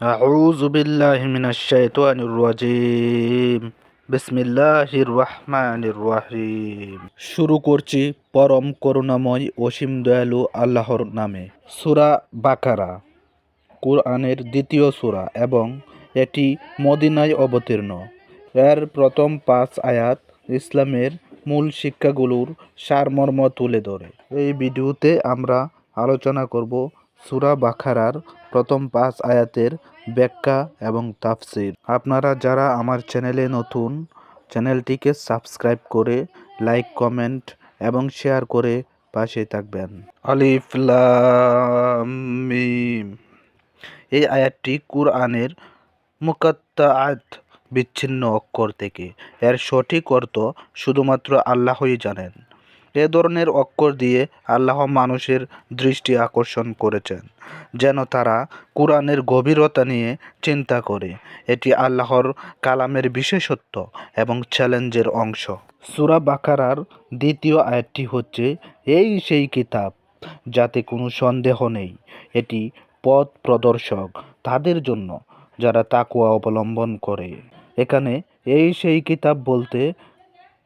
أعوذ بالله من الشيطان الرجيم بسم الله الرحمن الرحيم শুরু করছি পরম করুণাময় অসীম দয়ালু আল্লাহর নামে সূরা বাকারা কোরআনের দ্বিতীয় সূরা এবং এটি মদিনায় অবতীর্ণ এর প্রথম পাঁচ আয়াত ইসলামের মূল শিক্ষাগুলোর সারমর্ম তুলে ধরে এই ভিডিওতে আমরা আলোচনা করব সূরা বাখারার প্রথম পাঁচ আয়াতের ব্যাখ্যা এবং তাফসির। আপনারা যারা আমার চ্যানেলে নতুন, চ্যানেলটিকে সাবস্ক্রাইব করে লাইক, কমেন্ট এবং শেয়ার করে পাশে থাকবেন। আলিফ এই আয়াতটি কুরআনের মুকাত্তাআত বিচ্ছিন্ন অক্ষর থেকে। এর সঠিক অর্থ শুধুমাত্র আল্লাহই জানেন। এ ধরনের অক্ষর দিয়ে আল্লাহ মানুষের দৃষ্টি আকর্ষণ করেছেন, যেন তারা কোরআনের গভীরতা নিয়ে চিন্তা করে। এটি আল্লাহর কালামের বিশেষত্ব এবং চ্যালেঞ্জের অংশ। সুরা বাকারার দ্বিতীয় আয়াতটি হচ্ছে, এই সেই কিতাব, যাতে কোনো সন্দেহ নেই। এটি পথ প্রদর্শক তাদের জন্য, যারা তাকুয়া অবলম্বন করে। এখানে এই সেই কিতাব বলতে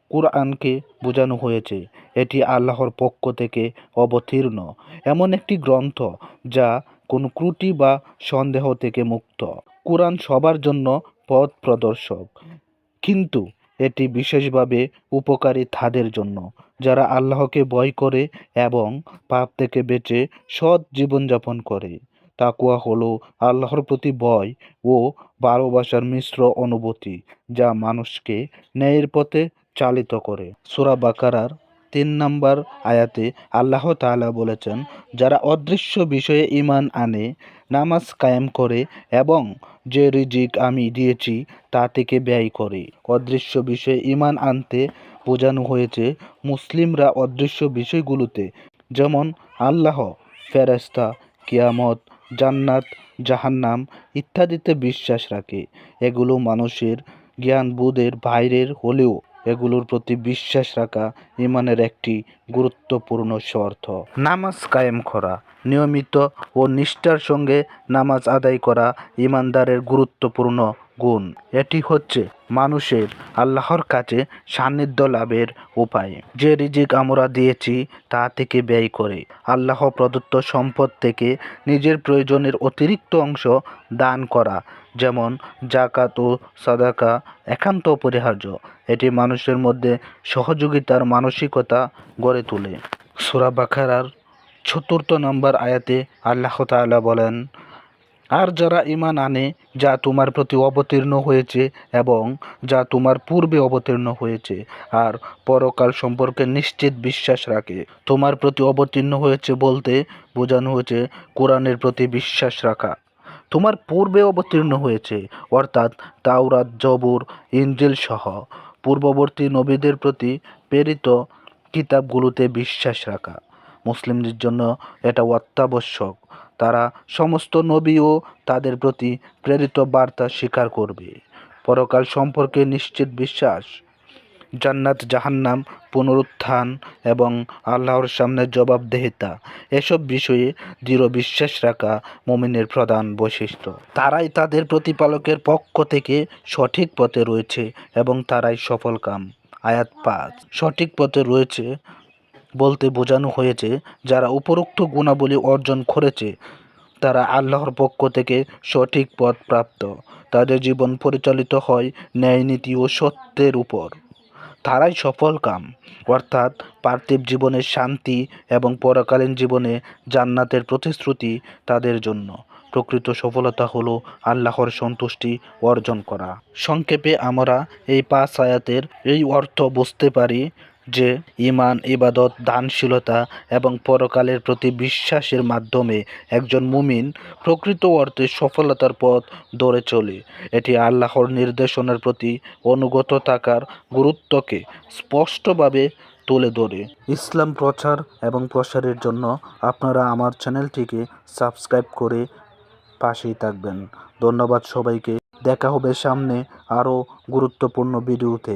কোরআনকে বোঝানো হয়েছে। এটি আল্লাহর পক্ষ থেকে অবতীর্ণ। এমন একটি গ্রন্থ যা কোনো ত্রুটি বা সন্দেহ থেকে মুক্ত। কোরআন সবার জন্য পথ প্রদর্শক। কিন্তু এটি বিশেষভাবে উপকারী তাদের জন্য। যারা আল্লাহকে ভয় করে এবং পাপ থেকে বেঁচে সৎ জীবনযাপন করে। তাকুয়া হলো আল্লাহর প্রতি ভয় ও ভালোবাসার মিশ্র অনুভূতি যা মানুষকে ন্যায়ের পথে চালিত করে। সুরা বাকারার তিন নম্বর আয়াতে আল্লাহ তালা বলেছেন, যারা অদৃশ্য বিষয়ে ইমান আনে, নামাজ কায়েম করে এবং যে রিজিক আমি দিয়েছি, তা থেকে ব্যয় করে। অদৃশ্য বিষয়ে ইমান আনতে বোঝানো হয়েছে মুসলিমরা অদৃশ্য বিষয়গুলোতে, যেমন আল্লাহ ফেরেস্তা কিয়ামত, জান্নাত, জাহান্নাম ইত্যাদিতে বিশ্বাস রাখে। এগুলো মানুষের জ্ঞান বোধের বাইরের হলেও এগুলোর প্রতি বিশ্বাস রাখা ইমানের একটি গুরুত্বপূর্ণ শর্ত। নামাজ কায়েম করা, নিয়মিত ও নিষ্ঠার সঙ্গে নামাজ আদায় করা ইমানদারের গুরুত্বপূর্ণ গুণ। এটি হচ্ছে মানুষের আল্লাহর কাছে সান্নিধ্য লাভের উপায়। যে রিজিক আমরা দিয়েছি, তা থেকে ব্যয় করে। আল্লাহ প্রদত্ত সম্পদ থেকে নিজের প্রয়োজনের অতিরিক্ত অংশ দান করা, যেমন জাকাত ও সাদাকা, একান্ত অপরিহার্য। এটি মানুষের মধ্যে সহযোগিতার মানসিকতা গড়ে তোলে। সুরা বাখারার চতুর্থ নম্বর আয়াতে আল্লাহ তাআলা বলেন আর যারা ইমান আনে, যা তোমার প্রতি অবতীর্ণ হয়েছে এবং যা তোমার পূর্বে অবতীর্ণ হয়েছে, আর পরকাল সম্পর্কে নিশ্চিত বিশ্বাস রাখে। তোমার প্রতি অবতীর্ণ হয়েছে বলতে বোঝানো হয়েছে কোরআনের প্রতি বিশ্বাস রাখা। তোমার পূর্বে অবতীর্ণ হয়েছে, অর্থাৎ তাওরাত, জবর ইঞ্জিল সহ। পূর্ববর্তী নবীদের প্রতি প্রেরিত কিতাবগুলোতে বিশ্বাস রাখা। মুসলিমদের জন্য এটা অত্যাবশ্যক। তারা সমস্ত নবী ও তাদের প্রতি প্রেরিত বার্তা স্বীকার করবে। পরকাল সম্পর্কে নিশ্চিত বিশ্বাস, জান্নাত, জাহান্নাম, পুনরুত্থান এবং আল্লাহর সামনে জবাবদেহিতা, এসব বিষয়ে দৃঢ় বিশ্বাস রাখা মমিনের প্রধান বৈশিষ্ট্য। তারাই তাদের প্রতিপালকের পক্ষ থেকে সঠিক পথে রয়েছে এবং তারাই সফলকাম আয়াত পাঁচ। সঠিক পথে রয়েছে বলতে বোঝানো হয়েছে, যারা উপরোক্ত গুণাবলী অর্জন করেছে, তারা আল্লাহর পক্ষ থেকে সঠিক পথ প্রাপ্ত। তাদের জীবন পরিচালিত হয় ন্যায়নীতি ও সত্যের উপর। তারাই সফল কাম। অর্থাৎ পার্থিব জীবনের শান্তি এবং পরকালীন জীবনে জান্নাতের প্রতিশ্রুতি তাদের জন্য। প্রকৃত সফলতা হলো আল্লাহর সন্তুষ্টি অর্জন করা। সংক্ষেপে আমরা এই পাঁচ আয়াতের এই অর্থ বুঝতে পারি যে ইমান ইবাদত, দানশীলতা এবং পরকালের প্রতি বিশ্বাসের মাধ্যমে একজন মুমিন প্রকৃত অর্থে সফলতার পথ ধরে চলে। এটি আল্লাহর নির্দেশনার প্রতি অনুগত থাকার গুরুত্বকে স্পষ্টভাবে তুলে ধরে। ইসলাম প্রচার এবং প্রসারের জন্য আপনারা আমার চ্যানেলটিকে সাবস্ক্রাইব করে পাশেই থাকবেন। ধন্যবাদ সবাইকে। দেখা হবে সামনে আরও গুরুত্বপূর্ণ ভিডিওতে।